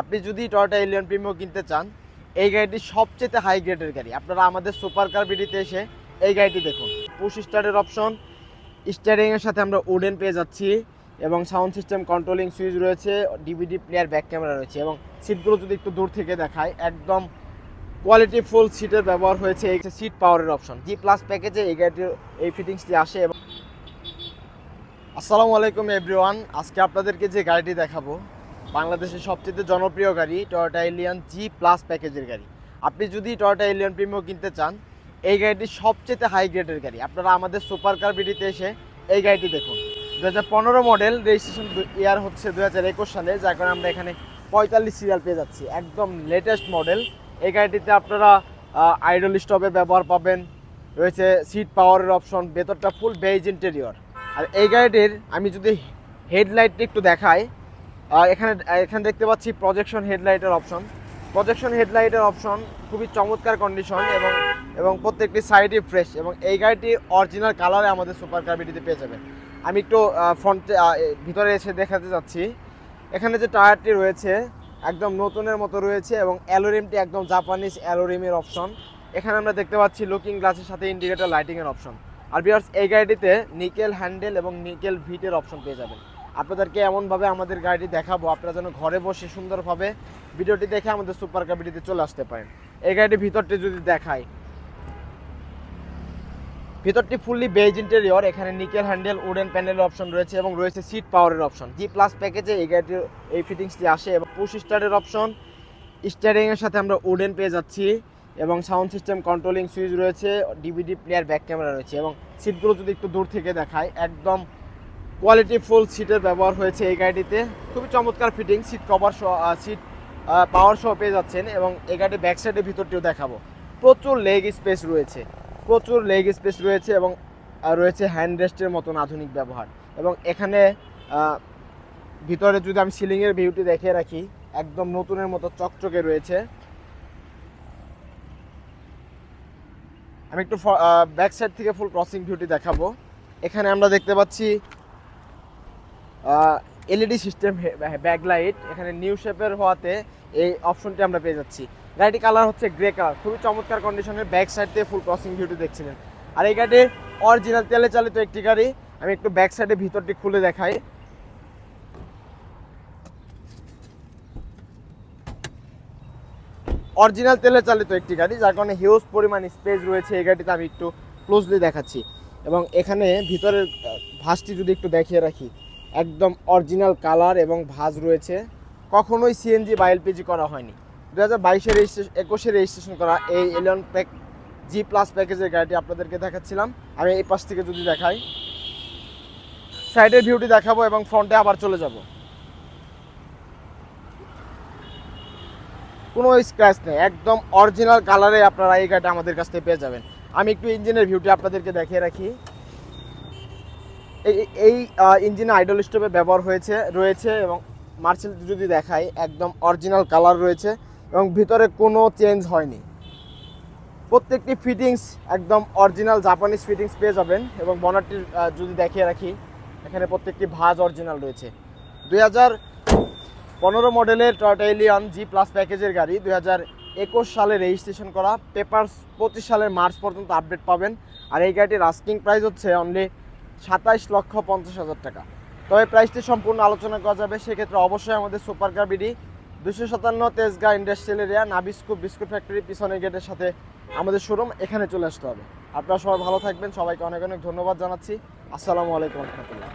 আপনি যদি Toyota Allion Premio কিনতে চান, এই গাড়িটি সবচেয়ে হাই গ্রেডের গাড়ি। আপনারা আমাদের সুপার কার বিডিতে এসে এই গাড়িটি দেখুন। পুশ স্টার্টের অপশন স্টিয়ারিংয়ের সাথে আমরা উডেন পেয়ে যাচ্ছি এবং সাউন্ড সিস্টেম কন্ট্রোলিং সুইচ রয়েছে ডিভিডি প্লেয়ার ব্যাক ক্যামেরা রয়েছে এবং সিটগুলো যদি একটু দূর থেকে দেখায় একদম কোয়ালিটি ফুল সিটের ব্যবহার হয়েছে। এই সিট পাওয়ারের অপশন জি প্লাস প্যাকেজে এই গাড়িটির, এই ফিটিংসটি আসে এবং আসসালামু আলাইকুম এভরিওয়ান আজকে আপনাদেরকে যে গাড়িটি দেখাবো বাংলাদেশের সবচেয়ে জনপ্রিয় গাড়ি টয়োটা এলিয়ন জি প্লাস প্যাকেজের গাড়ি। আপনি যদি টয়োটা এলিয়ন প্রিমিও কিনতে চান, এই গাড়িটি সবচেয়ে হাই গ্রেডের গাড়ি। আপনারা আমাদের সুপার কার বিডিতে এসে এই গাড়িটি দেখুন। দু হাজার পনেরো মডেল রেজিস্ট্রেশন ইয়ার হচ্ছে দু হাজার একুশ সালে, যার কারণে আমরা এখানে পঁয়তাল্লিশ সিরিয়াল পেয়ে যাচ্ছি। একদম লেটেস্ট মডেল এই গাড়িটিতে আপনারা আইডল স্টপের ব্যবহার পাবেন। রয়েছে সিট পাওয়ারের অপশন ভেতরটা ফুল বেজ ইন্টেরিয়র আর এই গাড়িটির, আমি যদি হেডলাইটটি একটু দেখাই আহ, এখানে এখানে দেখতে পাচ্ছি প্রজেকশন হেডলাইটের অপশন প্রজেকশন হেডলাইটের অপশন খুবই চমৎকার কন্ডিশন এবং এবং প্রত্যেকটি সাইডই ফ্রেশ এবং এই গাড়িটি অরিজিনাল কালারে আমাদের সুপার কার্বিটিতে পেয়ে যাবেন আমি একটু ফ্রন্টে ভিতরে এসে দেখাতে যাচ্ছি। এখানে যে টায়ারটি রয়েছে একদম নতুনের মতো রয়েছে এবং অ্যালোরিমটি একদম জাপানিজ অ্যালোরিমের অপশন এখানে আমরা দেখতে পাচ্ছি লুকিং গ্লাসের সাথে ইন্ডিকেটর লাইটিংয়ের অপশন আর বিয়ার্স এই গাড়িটিতে নিকেল হ্যান্ডেল এবং নিকেল ভিটের অপশন পেয়ে যাবেন। আপনাদেরকে এমনভাবে আমাদের গাড়িটি দেখাবো, আপনারা যেন ঘরে বসে সুন্দরভাবে ভিডিওটি দেখে আমাদের সুপার কাবিটিতে চলে আসতে পারেন। এই গাড়িটির ভিতরটি যদি দেখাই, ভিতরটি ফুললি বেজ ইন্টেরিয়র এখানে নিকেল হ্যান্ডেল উডেন প্যানেলের অপশন রয়েছে এবং রয়েছে সিট পাওয়ারের অপশন জি প্লাস প্যাকেজে এই গাড়িটির, এই ফিটিংসটি আসে এবং পুশ স্টারের অপশন স্টিয়ারিংয়ের সাথে আমরা উডেন পেয়ে যাচ্ছি এবং সাউন্ড সিস্টেম কন্ট্রোলিং সুইচ রয়েছে ডিভিডি প্লেয়ার ব্যাক ক্যামেরা রয়েছে এবং সিটগুলো যদি একটু দূর থেকে দেখায় একদম কোয়ালিটি ফুল সিটের ব্যবহার হয়েছে এই গাড়িটিতে। খুবই চমৎকার ফিটিং সিট কভার সহ সিট পাওয়ার সহ পেয়ে যাচ্ছেন এবং এই গাড়ির ব্যাক সাইডের ভিতরটিও দেখাবো। প্রচুর লেগ স্পেস রয়েছে। প্রচুর লেগ স্পেস রয়েছে এবং রয়েছে হ্যান্ড রেস্টের মতন আধুনিক ব্যবহার এবং এখানে ভিতরে যদি আমি সিলিংয়ের ভিউটি দেখে রাখি, একদম নতুনের মতো চকচকে রয়েছে। আমি একটু ব্যাক সাইড থেকে ফুল ক্রসিং ভিউটি দেখাবো। এখানে আমরা দেখতে পাচ্ছি এলইডি সিস্টেম ব্যাকলাইট এখানে নিউ শেপের হওয়াতে এই অপশনটি আমরা পেয়ে যাচ্ছি। গাড়িটি কালার হচ্ছে গ্রে কালার খুবই চমৎকার কন্ডিশনের ব্যাক সাইড থেকে ফুল ক্রসিং ভিউটি দেখছিলেন। আর এই গাড়িটি অরিজিনাল তেলে চালিত একটি গাড়ি, আমি একটু ব্যাক সাইডে ভিতরটি খুলে দেখাই। অরিজিনাল তেলে চালিত একটি গাড়ি, যার কারণে হিউজ পরিমাণ স্পেস রয়েছে এই গাড়িতে, আমি একটু ক্লোজলি দেখাচ্ছি। এবং এখানে ভিতরের ভাসটি যদি একটু দেখিয়ে রাখি। একদম অরিজিনাল কালার এবং ভাজ রয়েছে। কখনোই সিএনজি বা এলপিজি করা হয়নি। দু হাজার বাইশে রেজিস্ট্রেশন একুশে রেজিস্ট্রেশন করা এই এলিয়ন প্যাক জি প্লাস প্যাকেজের গাড়িটি আপনাদেরকে দেখাচ্ছিলাম। আমি এই পাশ থেকে যদি দেখাই সাইডের ভিউটি দেখাবো এবং ফ্রন্টে আবার চলে যাব। কোনো স্ক্র্যাচ নেই, একদম অরিজিনাল কালারে আপনারা এই গাড়িটা আমাদের কাছ থেকে পেয়ে যাবেন। আমি একটু ইঞ্জিনের ভিউটি আপনাদেরকে দেখিয়ে রাখি। এই ইঞ্জিনে আইডল স্টোভে ব্যবহার হয়েছে রয়েছে এবং মার্সেল যদি দেখাই একদম অরিজিনাল কালার রয়েছে এবং ভিতরে কোনো চেঞ্জ হয়নি। প্রত্যেকটি ফিটিংস একদম অরিজিনাল জাপানিজ ফিটিংস পেয়ে যাবেন এবং বনারটির আহ, যদি দেখিয়ে রাখি এখানে প্রত্যেকটি ভাজ অরিজিনাল রয়েছে। দুই হাজার পনেরো মডেলের টয়টা এলিয়ন জি প্লাস প্যাকেজের গাড়ি দুই হাজার একুশ সালে রেজিস্ট্রেশন করা পেপারস পঁচিশ সালের মার্চ পর্যন্ত আপডেট পাবেন। আর এই গাড়িটির আস্কিং প্রাইস হচ্ছে অনলি সাতাইশ লক্ষ পঞ্চাশ হাজার টাকা। তবে প্রাইসটি সম্পূর্ণ আলোচনা করা যাবে, সেক্ষেত্রে অবশ্যই আমাদের সুপার কার বিডি দুশো সাতান্ন তেজগাঁ ইন্ডাস্ট্রিয়াল এরিয়া নাবিস্কুপ বিস্কুট ফ্যাক্টরি পিছনে গেটের সাথে আমাদের শোরুম এখানে চলে আসতে হবে। আপনারা সবাই ভালো থাকবেন, সবাইকে অনেক অনেক ধন্যবাদ জানাচ্ছি। আসসালামু আলাইকুম রহমতুল্লাহ।